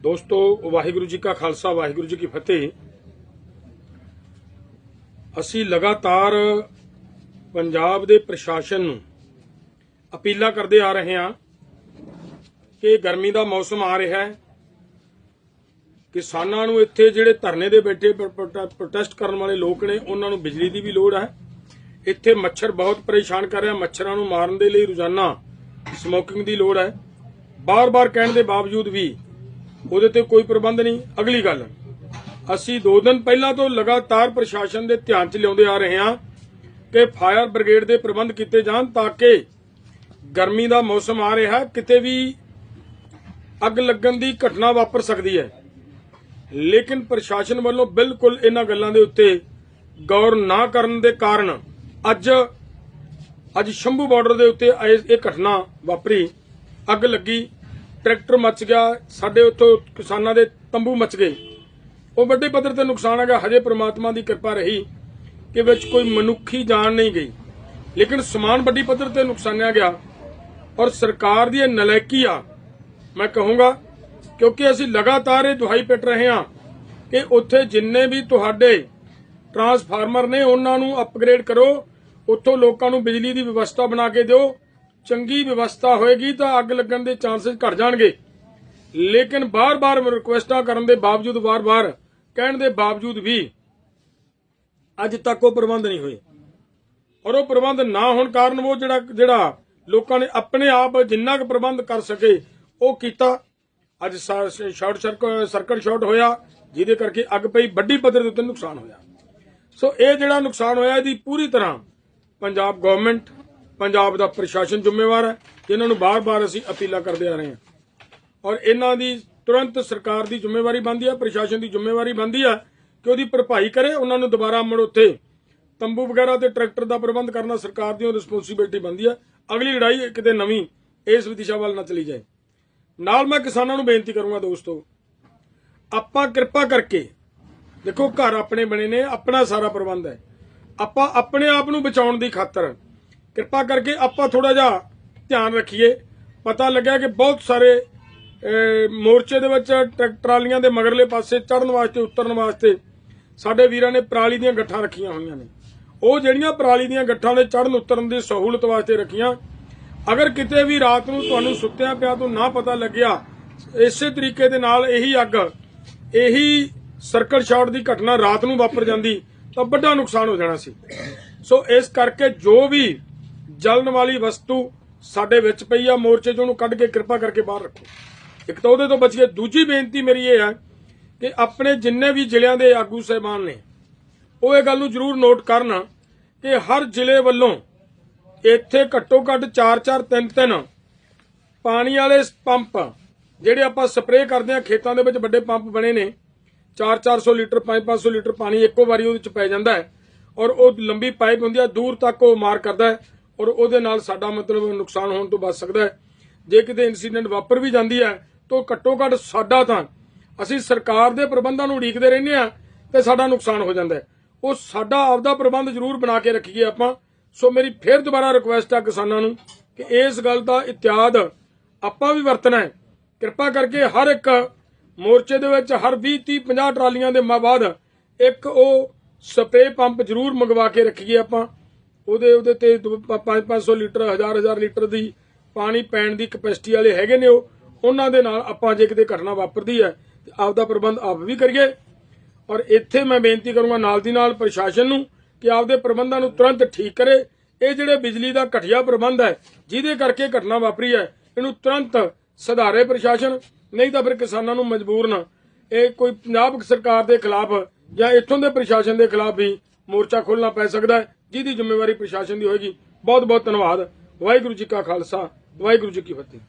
ਦੋਸਤੋ ਵਾਹਿਗੁਰੂ ਜੀ ਕਾ ਖਾਲਸਾ, ਵਾਹਿਗੁਰੂ ਜੀ ਕੀ ਫਤਿਹ। ਅਸੀਂ ਲਗਾਤਾਰ ਪੰਜਾਬ ਦੇ ਪ੍ਰਸ਼ਾਸਨ ਨੂੰ ਅਪੀਲਾਂ ਕਰਦੇ ਆ ਰਹੇ ਹਾਂ ਕਿ ਗਰਮੀ ਦਾ ਮੌਸਮ ਆ ਰਿਹਾ ਹੈ, ਕਿਸਾਨਾਂ ਨੂੰ ਇੱਥੇ ਜਿਹੜੇ ਧਰਨੇ ਦੇ ਬੈਠੇ ਪ੍ਰੋਟੈਸਟ ਕਰਨ ਵਾਲੇ ਲੋਕ ਨੇ, ਉਹਨਾਂ ਨੂੰ ਬਿਜਲੀ ਦੀ ਵੀ ਲੋੜ ਹੈ। ਇੱਥੇ ਮੱਛਰ ਬਹੁਤ ਪਰੇਸ਼ਾਨ ਕਰ ਰਿਹਾ, ਮੱਛਰਾਂ ਨੂੰ ਮਾਰਨ ਦੇ ਲਈ ਰੋਜ਼ਾਨਾ ਸਮੋਕਿੰਗ ਦੀ ਲੋੜ ਹੈ। ਬਾਰ-ਬਾਰ ਕਹਿਣ ਦੇ ਬਾਵਜੂਦ ਵੀ ਉਹਦੇ ਤੇ ਕੋਈ ਪ੍ਰਬੰਧ ਨਹੀਂ। ਅਗਲੀ ਗੱਲ, ਅਸੀਂ 2 ਦਿਨ ਪਹਿਲਾਂ ਤੋਂ ਲਗਾਤਾਰ ਪ੍ਰਸ਼ਾਸਨ ਦੇ ਧਿਆਨ 'ਚ ਲਿਆਉਂਦੇ ਆ ਰਹੇ ਹਾਂ ਕਿ ਫਾਇਰ ਬ੍ਰਿਗੇਡ ਦੇ ਪ੍ਰਬੰਧ ਕੀਤੇ ਜਾਣ ਤਾਂ ਕਿ ਗਰਮੀ ਦਾ ਮੌਸਮ ਆ ਰਿਹਾ, ਕਿਤੇ ਵੀ ਅੱਗ ਲੱਗਣ ਦੀ ਘਟਨਾ ਵਾਪਰ ਸਕਦੀ ਹੈ। ਲੇਕਿਨ ਪ੍ਰਸ਼ਾਸਨ ਵੱਲੋਂ ਬਿਲਕੁਲ ਇਹਨਾਂ ਗੱਲਾਂ ਦੇ ਉੱਤੇ ਗੌਰ ਨਾ ਕਰਨ ਦੇ ਕਾਰਨ ਅੱਜ ਅੱਜ ਸ਼ੰਭੂ ਬਾਰਡਰ ਦੇ ਉੱਤੇ ਇਹ ਇਹ ਘਟਨਾ ਵਾਪਰੀ। ਅੱਗ ਲੱਗੀ। ਟਰੈਕਟਰ ਮੱਚ ਗਿਆ, ਸਾਡੇ ਉੱਥੋਂ ਕਿਸਾਨਾਂ ਦੇ ਤੰਬੂ ਮੱਚ ਗਏ। ਉਹ ਵੱਡੇ ਪੱਧਰ ਤੇ ਨੁਕਸਾਨ ਹੈਗਾ ਹਜੇ ਪ੍ਰਮਾਤਮਾ ਦੀ ਕਿਰਪਾ ਰਹੀ ਕਿ ਵਿੱਚ ਕੋਈ ਮਨੁੱਖੀ ਜਾਨ ਨਹੀਂ ਗਈ। ਲੇਕਿਨ ਸਮਾਨ ਵੱਡੀ ਪੱਧਰ ਤੇ ਨੁਕਸਾਨਿਆ ਗਿਆ ਔਰ ਸਰਕਾਰ ਦੀ ਇਹ ਨਲਾਇਕੀ ਆ। ਮੈਂ ਕਹੂੰਗਾ, ਕਿਉਂਕਿ ਅਸੀਂ ਲਗਾਤਾਰ ਇਹ ਦੁਹਾਈ ਪਿੱਟ ਰਹੇ ਹਾਂ ਕਿ ਉੱਥੇ ਜਿੰਨੇ ਵੀ ਤੁਹਾਡੇ ਟਰਾਂਸਫਾਰਮਰ ਨੇ, ਉਹਨਾਂ ਨੂੰ ਅਪਗ੍ਰੇਡ ਕਰੋ, ਉੱਥੋਂ ਲੋਕਾਂ ਨੂੰ ਬਿਜਲੀ ਦੀ ਵਿਵਸਥਾ ਬਣਾ ਕੇ ਦਿਓ। ਚੰਗੀ ਵਿਵਸਥਾ ਹੋਏਗੀ ਤਾਂ ਅੱਗ ਲੱਗਣ ਦੇ ਚਾਂਸਸ ਘਟ ਜਾਣਗੇ। ਲੇਕਿਨ ਬਾਰ-ਬਾਰ ਰਿਕੁਐਸਟਾਂ ਕਰਨ ਦੇ ਬਾਵਜੂਦ ਬਾਰ-ਬਾਰ ਕਹਿਣ ਦੇ ਬਾਵਜੂਦ ਵੀ ਅੱਜ ਤੱਕ ਉਹ ਪ੍ਰਬੰਧ ਨਹੀਂ ਹੋਏ। ਔਰ ਉਹ ਪ੍ਰਬੰਧ ਨਾ ਹੋਣ ਕਾਰਨ ਉਹ ਜਿਹੜਾ ਜਿਹੜਾ ਲੋਕਾਂ ਨੇ ਆਪਣੇ ਆਪ ਜਿੰਨਾ ਕੁ ਪ੍ਰਬੰਧ ਕਰ ਸਕੇ, ਉਹ ਕੀਤਾ। ਅੱਜ ਸ਼ਾਰਟ ਸਰਕਟ ਸ਼ਾਰਟ ਹੋਇਆ, ਜਿਹਦੇ ਕਰਕੇ ਅੱਗ ਪਈ, ਵੱਡੀ ਪੱਧਰ ਦੇ ਉੱਤੇ ਨੁਕਸਾਨ ਹੋਇਆ। ਸੋ ਇਹ ਜਿਹੜਾ ਨੁਕਸਾਨ ਹੋਇਆ, ਇਹਦੀ ਪੂਰੀ ਤਰ੍ਹਾਂ ਪੰਜਾਬ ਗਵਰਨਮੈਂਟ ਪੰਜਾਬ ਦਾ ਪ੍ਰਸ਼ਾਸਨ ਜ਼ਿੰਮੇਵਾਰ ਹੈ, ਜਿਨ੍ਹਾਂ ਨੂੰ ਬਾਰ-ਬਾਰ ਅਸੀਂ ਅਪੀਲਾਂ ਕਰਦੇ ਆ ਰਹੇ ਹਾਂ। ਔਰ ਇਹਨਾਂ ਦੀ ਤੁਰੰਤ ਸਰਕਾਰ ਦੀ ਜ਼ਿੰਮੇਵਾਰੀ ਬਣਦੀ ਹੈ, ਪ੍ਰਸ਼ਾਸਨ ਦੀ ਜ਼ਿੰਮੇਵਾਰੀ ਬਣਦੀ ਹੈ ਕਿ ਉਹਦੀ ਭਰਪਾਈ ਕਰੇ, ਉਹਨਾਂ ਨੂੰ ਦੁਬਾਰਾ ਮੁੜ ਉੱਥੇ ਤੰਬੂ ਵਗੈਰਾ ਤੇ ਟਰੈਕਟਰ ਦਾ ਪ੍ਰਬੰਧ ਕਰਨਾ ਸਰਕਾਰ ਦੀ ਰਿਸਪੌਂਸਿਬਿਲਟੀ ਬਣਦੀ ਹੈ। ਅਗਲੀ ਲੜਾਈ ਕਿਤੇ ਨਵੀਂ, ਇਸ ਦਿਸ਼ਾ ਵੱਲ ਨਾ ਚਲੀ ਜਾਏ। ਨਾਲ ਮੈਂ ਕਿਸਾਨਾਂ ਨੂੰ ਬੇਨਤੀ ਕਰੂੰਗਾ ਦੋਸਤੋ, ਆਪਾਂ ਕਿਰਪਾ ਕਰਕੇ, ਦੇਖੋ ਘਰ ਆਪਣੇ ਬਣੇ ਨੇ, ਆਪਣਾ ਸਾਰਾ ਪ੍ਰਬੰਧ ਹੈ। ਆਪਾਂ ਆਪਣੇ ਆਪ ਨੂੰ ਬਚਾਉਣ ਦੀ ਖਾਤਰ ਕਿਰਪਾ ਕਰਕੇ ਆਪਾਂ ਥੋੜਾ ਜਿਹਾ ਧਿਆਨ ਰੱਖੀਏ। ਪਤਾ ਲੱਗਿਆ ਕਿ ਬਹੁਤ ਸਾਰੇ ਮੋਰਚੇ ਦੇ ਵਿੱਚ ਟਰੈਕ- ਟਰਾਲੀਆਂ ਦੇ ਮਗਰਲੇ ਪਾਸੇ ਚੜਨ ਵਾਸਤੇ, ਉਤਰਨ ਵਾਸਤੇ ਸਾਡੇ ਵੀਰਾਂ ਨੇ ਪਰਾਲੀ ਦੀਆਂ ਗੱਠਾਂ ਰੱਖੀਆਂ ਹੋਈਆਂ ਨੇ। ਉਹ ਜਿਹੜੀਆਂ ਪਰਾਲੀ ਦੀਆਂ ਗੱਠਾਂ ਨੇ ਚੜਨ ਉਤਰਨ ਦੀ ਸਹੂਲਤ ਵਾਸਤੇ ਰੱਖੀਆਂ। ਅਗਰ ਕਿਤੇ ਵੀ ਰਾਤ ਨੂੰ ਤੁਹਾਨੂੰ ਸੁੱਤਿਆਂ ਪਿਆ ਤੋਂ ਨਾ ਪਤਾ ਲੱਗਿਆ, ਇਸੇ ਤਰੀਕੇ ਦੇ ਨਾਲ ਇਹੀ ਅੱਗ, ਇਹੀ ਸਰਕਲ ਸ਼ਾਰਟ ਦੀ ਘਟਨਾ ਰਾਤ ਨੂੰ ਵਾਪਰ ਜਾਂਦੀ, ਤਾਂ ਵੱਡਾ ਨੁਕਸਾਨ ਹੋ ਜਾਣਾ ਸੀ। ਸੋ ਇਸ ਕਰਕੇ ਜੋ ਵੀ ਜਲਣ ਵਾਲੀ ਵਸਤੂ ਸਾਡੇ ਵਿੱਚ ਪਈ ਆ, ਮੋਰਚੇ 'ਚੋਂ ਉਹਨੂੰ ਕੱਢ ਕੇ ਕਿਰਪਾ ਕਰਕੇ ਬਾਹਰ ਰੱਖੋ। ਇੱਕ ਤਾਂ ਉਹਦੇ ਤੋਂ ਬਚੀਏ, ਦੂਜੀ ਬੇਨਤੀ ਮੇਰੀ ਇਹ ਹੈ ਕਿ ਆਪਣੇ ਜਿੰਨੇ ਵੀ ਜ਼ਿਲ੍ਹਿਆਂ ਦੇ ਆਗੂ ਸਹਿਬਾਨ ਨੇ, ਉਹ ਇਹ ਗੱਲ ਨੂੰ ਜ਼ਰੂਰ ਨੋਟ ਕਰਨ ਕਿ ਹਰ ਜ਼ਿਲ੍ਹੇ ਵੱਲੋਂ ਇੱਥੇ ਘੱਟੋ ਘੱਟ 4-4 3-3 ਪਾਣੀ ਵਾਲੇ ਪੰਪ ਜਿਹੜੇ ਆਪਾਂ ਸਪਰੇਅ ਕਰਦੇ ਆ ਖੇਤਾਂ ਦੇ ਵਿੱਚ ਵੱਡੇ ਪੰਪ ਬਣੇ ਨੇ 4-400 ਲੀਟਰ 5-500 ਲੀਟਰ ਪਾਣੀ ਇੱਕੋ ਵਾਰੀ ਉਹਦੇ ਵਿੱਚ ਪੈ ਜਾਂਦਾ ਹੈ ਔਰ ਉਹ ਲੰਬੀ ਪਾਈਪ ਹੁੰਦੀ ਹੈ, ਦੂਰ ਤੱਕ ਉਹ ਮਾਰ ਕਰਦਾ ਹੈ। ਔਰ ਉਹਦੇ ਨਾਲ ਸਾਡਾ ਮਤਲਬ ਨੁਕਸਾਨ ਹੋਣ ਤੋਂ ਬਚ ਸਕਦਾ ਹੈ। ਜੇ ਕਿਤੇ ਇਨਸੀਡੈਂਟ ਵਾਪਰ ਵੀ ਜਾਂਦੀ ਹੈ, ਤਾਂ ਘੱਟੋ ਘੱਟ ਸਾਡਾ ਤਾਂ ਅਸੀਂ ਸਰਕਾਰ ਦੇ ਪ੍ਰਬੰਧਾਂ ਨੂੰ ਉਡੀਕਦੇ ਰਹਿੰਦੇ ਆ ਤੇ ਸਾਡਾ ਨੁਕਸਾਨ ਹੋ ਜਾਂਦਾ ਉਹ ਸਾਡਾ ਆਪਦਾ ਪ੍ਰਬੰਧ ਜ਼ਰੂਰ ਬਣਾ ਕੇ ਰੱਖੀਏ ਆਪਾਂ। ਸੋ ਮੇਰੀ ਫੇਰ ਦੁਬਾਰਾ ਰਿਕੁਐਸਟ ਆ ਕਿਸਾਨਾਂ ਨੂੰ ਕਿ ਇਸ ਗੱਲ ਦਾ ਇਤਿਆਦ ਆਪਾਂ ਵੀ ਵਰਤਣਾ ਹੈ। ਕਿਰਪਾ ਕਰਕੇ ਹਰ ਇੱਕ ਮੋਰਚੇ ਦੇ ਵਿੱਚ ਹਰ 20 30 50 ਟਰਾਲੀਆਂ ਦੇ ਬਾਅਦ ਇੱਕ ਉਹ ਸਪਰੇਅ ਪੰਪ ਜ਼ਰੂਰ ਮੰਗਵਾ ਕੇ ਰੱਖੀਏ ਆਪਾਂ। ਉਹਦੇ ਉਹਦੇ ਤੇ 5-500 ਲੀਟਰ 1000-1000 ਲੀਟਰ ਦੀ ਪਾਣੀ ਪੈਣ ਦੀ ਕਪੈਸਿਟੀ ਵਾਲੇ ਹੈਗੇ ਨੇ ਉਹ। ਉਹਨਾਂ ਦੇ ਨਾਲ ਆਪਾਂ ਜੇ ਕਿਤੇ ਘਟਨਾ ਵਾਪਰਦੀ ਹੈ, ਤੇ ਆਪਦਾ ਪ੍ਰਬੰਧ ਆਪ ਵੀ ਕਰੀਏ। ਔਰ ਇੱਥੇ ਮੈਂ ਬੇਨਤੀ ਕਰੂੰਗਾ ਨਾਲ ਦੀ ਨਾਲ ਪ੍ਰਸ਼ਾਸਨ ਨੂੰ ਕਿ ਆਪਦੇ ਪ੍ਰਬੰਧਾਂ ਨੂੰ ਤੁਰੰਤ ਠੀਕ ਕਰੇ। ਇਹ ਜਿਹੜੇ ਬਿਜਲੀ ਦਾ ਘਟੀਆ ਪ੍ਰਬੰਧ ਹੈ, ਜਿਹਦੇ ਕਰਕੇ ਘਟਨਾ ਵਾਪਰੀ ਹੈ, ਇਹਨੂੰ ਤੁਰੰਤ ਸੁਧਾਰੇ ਪ੍ਰਸ਼ਾਸਨ। ਨਹੀਂ ਤਾਂ ਫਿਰ ਕਿਸਾਨਾਂ ਨੂੰ ਮਜਬੂਰ ਨਾ। ਇਹ ਕੋਈ ਪੰਜਾਬ ਸਰਕਾਰ ਦੇ ਖਿਲਾਫ ਜਾਂ ਇੱਥੋਂ ਦੇ ਪ੍ਰਸ਼ਾਸਨ ਦੇ ਖਿਲਾਫ ਵੀ ਮੋਰਚਾ ਖੋਲਣਾ ਪੈ ਸਕਦਾ ਹੈ। ਜਿਹਦੀ ਜ਼ਿੰਮੇਵਾਰੀ ਪ੍ਰਸ਼ਾਸਨ ਦੀ ਹੋਏਗੀ ਬਹੁਤ ਬਹੁਤ ਧੰਨਵਾਦ। ਵਾਹਿਗੁਰੂ ਜੀ ਕਾ ਖਾਲਸਾ, ਵਾਹਿਗੁਰੂ ਜੀ ਕੀ ਫਤਿਹ।